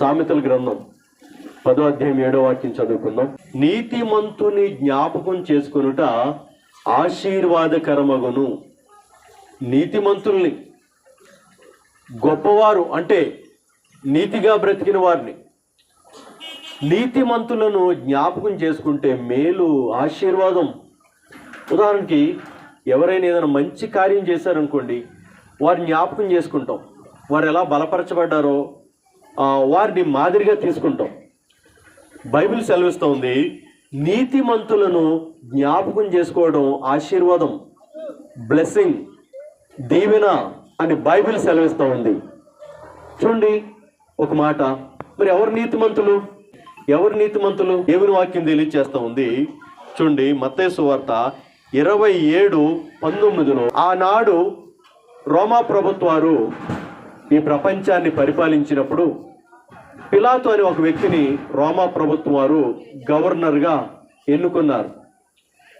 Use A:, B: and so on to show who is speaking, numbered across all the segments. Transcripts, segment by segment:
A: సామెతల గ్రంథం పదో అధ్యాయం ఏడో వాక్యం చదువుకుందాం. నీతిమంతుని జ్ఞాపకం చేసుకొనుట ఆశీర్వాదకరమగును. నీతిమంతుల్ని గొప్పవారు అంటే నీతిగా బ్రతికిన వారిని. నీతిమంతులను జ్ఞాపకం చేసుకుంటే మేలు ఆశీర్వాదం. ఉదాహరణకి ఎవరైనా ఏదైనా మంచి కార్యం చేశారనుకోండి వారిని జ్ఞాపకం చేసుకుంటాం. వారు ఎలా బలపరచబడ్డారో వారిని మాదిరిగా తీసుకుంటాం. బైబిల్ సెలవిస్తోంది నీతిమంతులను జ్ఞాపకం చేసుకోవడం ఆశీర్వాదం బ్లెస్సింగ్ దీవెన అని బైబిల్ సెలవిస్తూ ఉంది చూడండి ఒక మాట. మరి ఎవరు నీతిమంతులు? ఎవరు నీతిమంతులు? దేవుని వాక్యం తెలియజేస్తూ ఉంది చూడండి మత్తేసు వార్త ఇరవై ఏడు పంతొమ్మిదిలో ఆనాడు రోమా ప్రభుత్వారు ఈ ప్రపంచాన్ని పరిపాలించినప్పుడు పిలాతు అనే ఒక వ్యక్తిని రోమా ప్రభుత్వం వారు గవర్నర్గా ఎన్నుకున్నారు.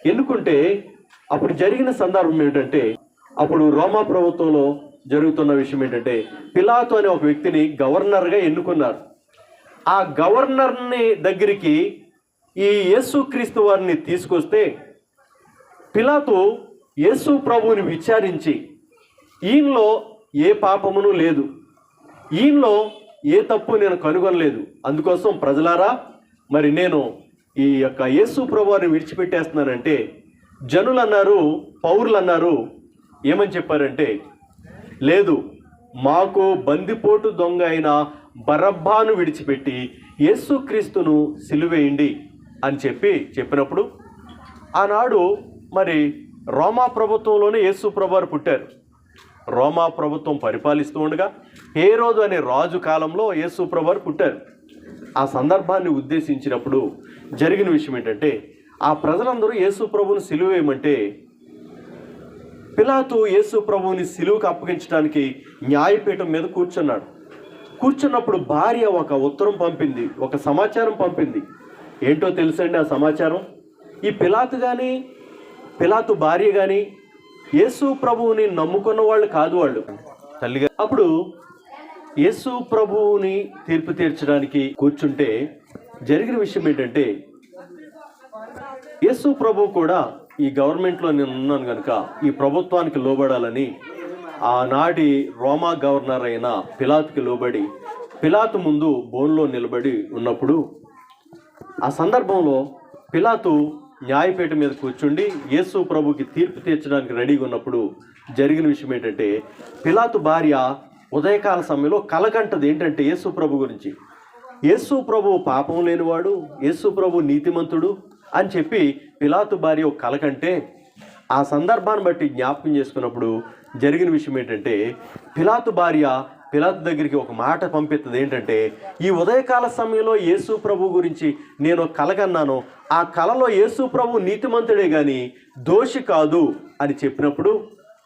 A: ఎన్నుకుంటే అప్పుడు జరిగిన సందర్భం ఏంటంటే అప్పుడు రోమా ప్రభుత్వంలో జరుగుతున్న విషయం ఏంటంటే పిలాతు అనే ఒక వ్యక్తిని గవర్నర్గా ఎన్నుకున్నారు. ఆ గవర్నర్ని దగ్గరికి ఈ యేసుక్రీస్తు వారిని తీసుకొస్తే పిలాతు యేసు ప్రభువుని విచారించి ఈయనలో ఏ పాపమును లేదు. ఈయనలో ఏ తప్పు నేను కనుగొనలేదు. అందుకోసం ప్రజలారా మరి నేను ఈ యొక్క యేసు ప్రభువారిని విడిచిపెట్టేస్తున్నానంటే జనులు అన్నారు పౌరులు అన్నారు ఏమని చెప్పారంటే లేదు మాకు బందిపోటు దొంగ అయిన బరబ్బాను విడిచిపెట్టి యేసుక్రీస్తును సిలువేయండి అని చెప్పి చెప్పినప్పుడు ఆనాడు మరి రోమా ప్రభుత్వంలోనే యేసు ప్రభువారు పుట్టారు. రోమా ప్రభుత్వం పరిపాలిస్తూ ఉండగా ఏ రోజు అనే రాజు కాలంలో యేసు ప్రభువారు పుట్టారు. ఆ సందర్భాన్ని ఉద్దేశించినప్పుడు జరిగిన విషయం ఏంటంటే ఆ ప్రజలందరూ యేసు ప్రభువుని సిలువేయమంటే పిలాతు యేసు ప్రభువుని సిలువుకు అప్పగించడానికి న్యాయపీఠం మీద కూర్చున్నాడు. కూర్చున్నప్పుడు భార్య ఒక ఉత్తరం పంపింది ఒక సమాచారం పంపింది. ఏంటో తెలుసండి ఆ సమాచారం? ఈ పిలాతు కానీ పిలాతు భార్య కానీ యేసు ప్రభువుని నమ్ముకున్న వాళ్ళు కాదు వాళ్ళు. తల్లిగా అప్పుడు యేసు ప్రభువుని తీర్పు తీర్చడానికి కూర్చుంటే జరిగిన విషయం ఏంటంటే యేసు ప్రభు కూడా ఈ గవర్నమెంట్లో నేను ఉన్నాను కనుక ఈ ప్రభుత్వానికి లోబడాలని ఆనాటి రోమా గవర్నర్ అయిన పిలాతుకి లోబడి పిలాతు ముందు బోన్లో నిలబడి ఉన్నప్పుడు ఆ సందర్భంలో పిలాతు న్యాయపేట మీద కూర్చుండి యేసు ప్రభుకి తీర్పు తీర్చడానికి రెడీగా ఉన్నప్పుడు జరిగిన విషయం ఏంటంటే పిలాతు భార్య ఉదయకాల సమయంలో కలకంటది ఏంటంటే యేసు ప్రభు గురించి. యేసు ప్రభు పాపం లేనివాడు యేసు ప్రభు నీతిమంతుడు అని చెప్పి పిలాతు భార్య ఒక కలకంటే ఆ సందర్భాన్ని బట్టి జ్ఞాపకం చేసుకున్నప్పుడు జరిగిన విషయం ఏంటంటే పిలాతు భార్య పిలాత్ దగ్గరికి ఒక మాట పంపిస్తుంది ఏంటంటే ఈ ఉదయకాల సమయంలో యేసు ప్రభు గురించి నేను కలగన్నాను ఆ కలలో యేసు ప్రభు నీతిమంతుడే కానీ దోషి కాదు అని చెప్పినప్పుడు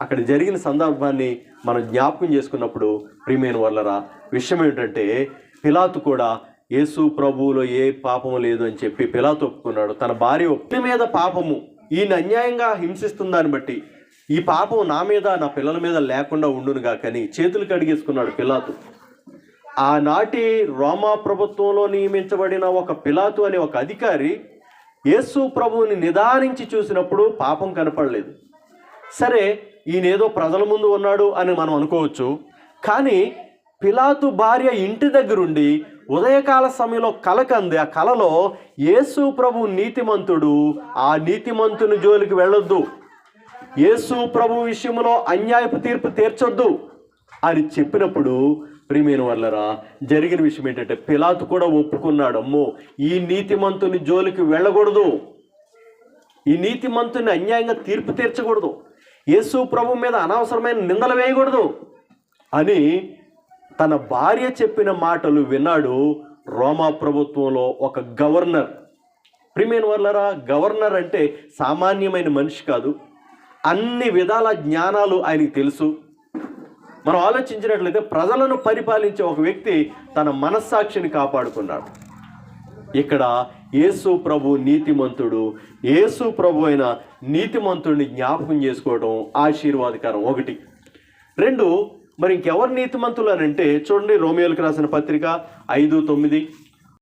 A: అక్కడ జరిగిన సందర్భాన్ని మనం జ్ఞాపకం చేసుకున్నప్పుడు ప్రియమైన వాళ్ళరా విషయం ఏంటంటే పిలాతు కూడా యేసు ప్రభువులో ఏ పాపము లేదు అని చెప్పి పిలాతు ఒప్పుకున్నాడు. తన భార్య ఒప్పి మీద పాపము. ఈయన అన్యాయంగా హింసిస్తుందాన్ని బట్టి ఈ పాపం నా మీద నా పిల్లల మీద లేకుండా ఉండునుగా కానీ చేతులు కడిగేసుకున్నాడు పిలాతు. ఆనాటి రోమా ప్రభుత్వంలో నియమించబడిన ఒక పిలాతు అనే ఒక అధికారి యేసు ప్రభువుని నిదానించి చూసినప్పుడు పాపం కనపడలేదు. సరే ఈయన ఏదో ప్రజల ముందు ఉన్నాడు అని మనం అనుకోవచ్చు. కానీ పిలాతు భార్య ఇంటి దగ్గరుండి ఉదయకాల సమయంలో కలకంది ఆ కలలో యేసు ప్రభు నీతిమంతుడు ఆ నీతిమంతుని జోలికి వెళ్ళొద్దు. యేసు ప్రభు విషయంలో అన్యాయపు తీర్పు తీర్చొద్దు అని చెప్పినప్పుడు ప్రియమైన వాళ్ళరా జరిగిన విషయం ఏంటంటే పిలాతు కూడా ఒప్పుకున్నాడు అమ్మో ఈ నీతిమంతుని జోలికి వెళ్ళకూడదు. ఈ నీతిమంతుని అన్యాయంగా తీర్పు తీర్చకూడదు. యేసు ప్రభు మీద అనవసరమైన నిందలు వేయకూడదు అని తన భార్య చెప్పిన మాటలు విన్నాడు రోమా ప్రభుత్వంలో ఒక గవర్నర్. ప్రిమేన్ వర్లరా గవర్నర్ అంటే సామాన్యమైన మనిషి కాదు. అన్ని విధాల జ్ఞానాలు ఆయనకి తెలుసు. మనం ఆలోచించినట్లయితే ప్రజలను పరిపాలించే ఒక వ్యక్తి తన మనస్సాక్షిని కాపాడుకున్నాడు. ఇక్కడ యేసు ప్రభు నీతిమంతుడు యేసు ప్రభు అయిన నీతిమంతుడిని జ్ఞాపకం చేసుకోవడం ఆశీర్వాదకరం ఒకటి. రెండు మరి ఇంకెవరు నీతిమంతులు అని అంటే చూడండి రోమియోలకు రాసిన పత్రిక ఐదు తొమ్మిది.